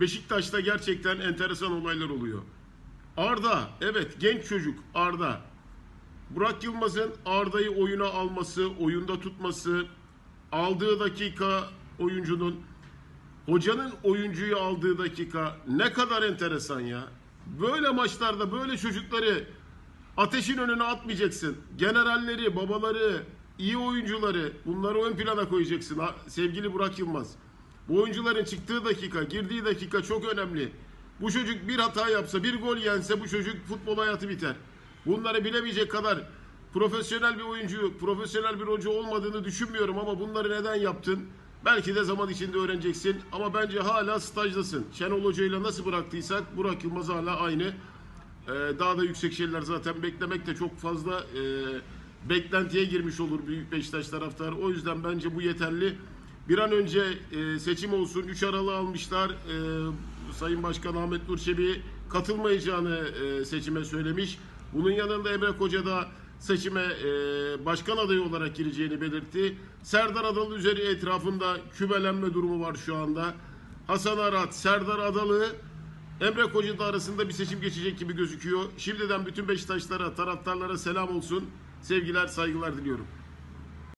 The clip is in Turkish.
Beşiktaş'ta gerçekten enteresan olaylar oluyor. Arda, evet genç çocuk Arda. Burak Yılmaz'ın Arda'yı oyuna alması, oyunda tutması, aldığı dakika oyuncunun, hocanın oyuncuyu aldığı dakika ne kadar enteresan ya. Böyle maçlarda böyle çocukları ateşin önüne atmayacaksın. Generalleri, babaları, iyi oyuncuları bunları ön plana koyacaksın sevgili Burak Yılmaz. Bu oyuncuların çıktığı dakika, girdiği dakika çok önemli. Bu çocuk bir hata yapsa, bir gol yense bu çocuk futbol hayatı biter. Bunları bilemeyecek kadar profesyonel bir oyuncu, profesyonel bir hoca olmadığını düşünmüyorum ama bunları neden yaptın? Belki de zaman içinde öğreneceksin ama bence hala stajdasın. Şenol Hoca ile nasıl bıraktıysak Burak Yılmaz hala aynı. Ee, daha da yüksek şeyler zaten beklemek de çok fazla e, beklentiye girmiş olur Büyük Beşiktaş taraftarı. O yüzden bence bu yeterli. Bir an önce e, seçim olsun. 3 Aralık'ı almışlar. E, Sayın Başkan Ahmet Nur katılmayacağını e, seçime söylemiş. Bunun yanında Emre Koca da seçime e, başkan adayı olarak gireceğini belirtti. Serdar Adalı üzeri etrafında kümelenme durumu var şu anda. Hasan Arat, Serdar Adalı Emre Koca da arasında bir seçim geçecek gibi gözüküyor. Şimdiden bütün Beşiktaşlara, taraftarlara selam olsun. Sevgiler, saygılar diliyorum.